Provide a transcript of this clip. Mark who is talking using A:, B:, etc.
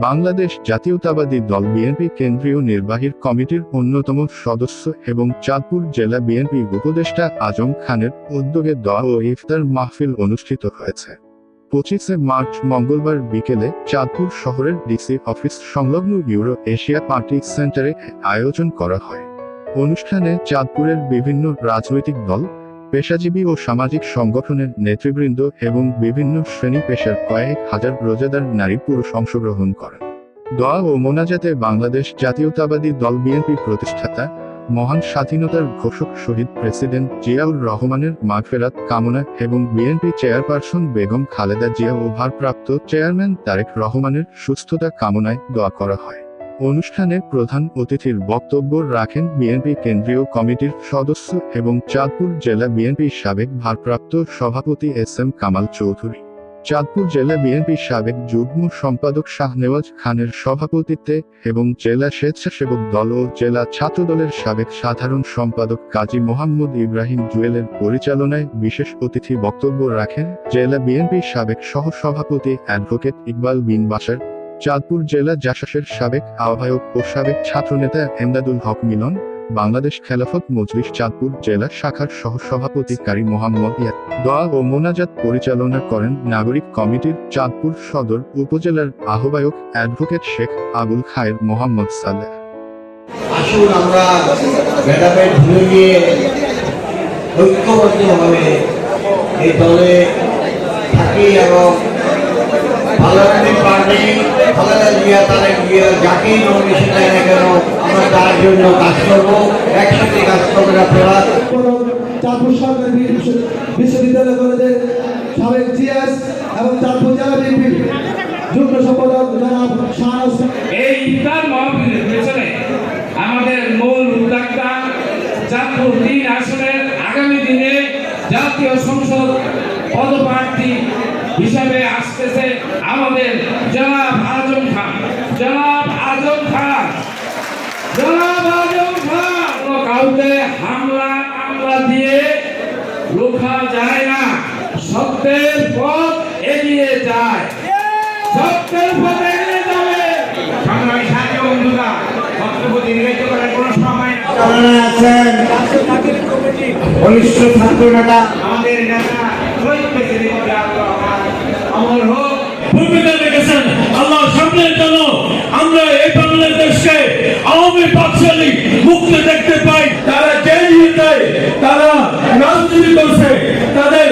A: বাংলাদেশ জাতীয়তাবাদী দল বিএনপি কেন্দ্রীয় নির্বাহী কমিটির অন্যতম সদস্য এবং চাঁদপুর জেলা বিএনপি উপদেষ্টা আজম খানের উদ্যোগে দোয়া ও ইফতার মাহফিল অনুষ্ঠিত হয়েছে। পঁচিশে মার্চ মঙ্গলবার বিকেলে চাঁদপুর শহরের ডিসি অফিস সংলগ্ন ইউরো এশিয়া পার্টি সেন্টারে আয়োজন করা হয়। অনুষ্ঠানে চাঁদপুরের বিভিন্ন রাজনৈতিক দল পেশাজীবী ও সামাজিক সংগঠনের নেতৃবৃন্দ এবং বিভিন্ন শ্রেণি পেশার কয়েক হাজার রোজাদার নারী পুরুষ অংশগ্রহণ করেন। দোয়া ও মোনাজাতে বাংলাদেশ জাতীয়তাবাদী দল বিএনপি প্রতিষ্ঠাতা, মহান স্বাধীনতার ঘোষক শহীদ প্রেসিডেন্ট জিয়াউর রহমানের মাগফেরাত কামনা এবং বিএনপি চেয়ারপারসন বেগম খালেদা জিয়া ও ভারপ্রাপ্ত চেয়ারম্যান তারেক রহমানের সুস্থতা কামনায় দোয়া করা হয়। অনুষ্ঠানে প্রধান অতিথির বক্তব্য রাখেন বিএনপি কেন্দ্রীয় কমিটির সদস্য এবং চাঁদপুর জেলা বিএনপির সাবেক ভারপ্রাপ্ত সভাপতি এস এম কামাল চৌধুরী। চাঁদপুর জেলা বিএনপির সাবেক যুগ্ম সম্পাদক শাহনেওয়াজ খানের সভাপতিত্বে এবং জেলা স্বেচ্ছাসেবক দল ও জেলা ছাত্রদলের সাবেক সাধারণ সম্পাদক কাজী মোহাম্মদ ইব্রাহিম জুয়েলের পরিচালনায় বিশেষ অতিথি বক্তব্য রাখেন জেলা বিএনপির সাবেক সহসভাপতি অ্যাডভোকেট ইকবাল বিন বাসার চাঁদপুর জেলা জাসাসের সাবেক আহ্বায়ক ও সাবেক ছাত্রনেতা এমদাদুল হক মিলন, বাংলাদেশ খেলাফত মজলিস চাঁদপুর জেলা শাখার সহসভাপতি কারি মোহাম্মদ ইয়াদ দোয়া ও মোনাজাত পরিচালনা করেন নাগরিক কমিটির চাঁদপুর সদর উপজেলার আহ্বায়ক অ্যাডভোকেট শেখ আবুল খায়ের মোহাম্মদ সালেহ
B: আসুন আমরা ভেদাভেদ ভুলে গিয়ে ঐক্যবদ্ধভাবে এই দলে থাকি এবং ভালোবাসি পার্টি তারেক জিয়া যাকেই নমিনেশন দেয় না কেন আমরা তার জন্য কাজ করব? একসাথে কাজ করবেন আপনারা
C: চাঁদপুর সরকারি বিশ্ববিদ্যালয় কলেজের সাবেক জিএস এবং চাঁদপুর জেলা বিএনপির যুগ্ম সম্পাদক জনাব শাহনাজ
D: এই ইফতার মাহফিলের পেছনে আমাদের মূল উদ্যোক্তা চাঁদপুর তিন আসনের আগামী দিনে জাতীয় সংসদ পদপ্রার্থী হিসাবে আসতেছে আমাদের জনাব আজম খান জনাব আজম খান কোনো কাউকে হামলা মামলা দিয়ে রোখা যায় না। সত্যের পথ এগিয়ে যায়। সত্যের পথ এগিয়ে যাবে। সংগ্রামী সাথী বন্ধুরা বক্তব্য দীর্ঘায়িত করার কোনো সময়
B: আপনারা আছেন ছাত্র নেতা।
D: আমাদের নেতা অমর হোক।
E: ভূমিকা রেখেছেন। আল্লাহ সামনের জন্য আমরা এই বাংলাদেশকে আওয়ামী পাকশালী তারা রাজনীতি করছে তাদের